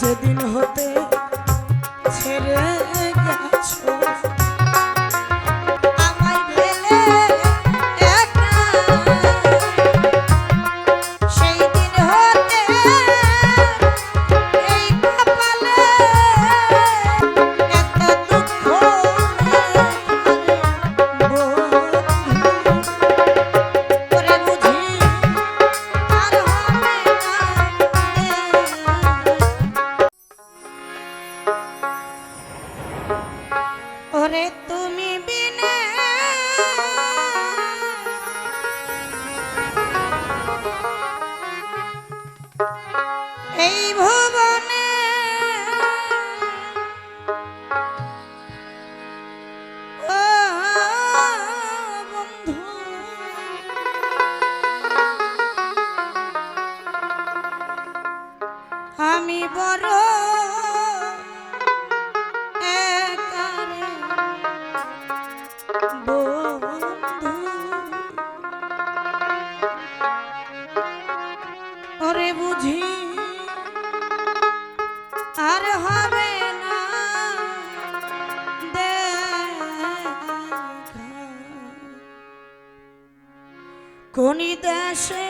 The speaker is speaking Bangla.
যেদিন হতে ছেড়ে গেছো। preto. কোন দেশে